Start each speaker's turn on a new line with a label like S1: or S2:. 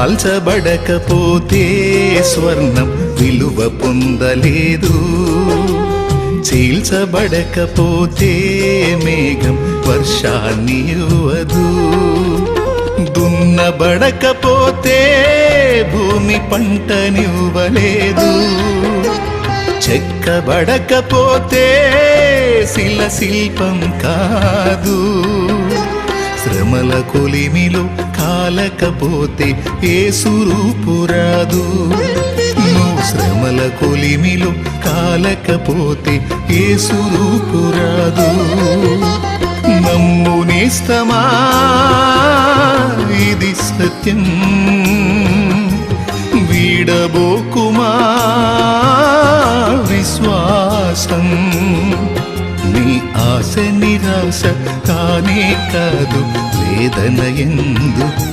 S1: కాల్చబడకపోతే స్వర్ణం విలువ పొందలేదు. చీల్చబడకపోతే మేఘం వర్షాన్ని ఇవ్వదు. దున్నబడకపోతే భూమి పంటనివ్వలేదు. చెక్కబడకపోతే శిల శిల్పం కాదు. శ్రమల కొలిమిలో కాలకపోతే ఏ సురూపు రాదు. శ్రమల కొలిమిలో కాలకపోతే ఏ సురూపు రాదు. నమ్ము నేస్తమా? ఇది సత్యం. వీడబోకుమా? విశ్వాసం. నీ ఆశ నిరాశ కానే కాదు వేదన ఎందుకు?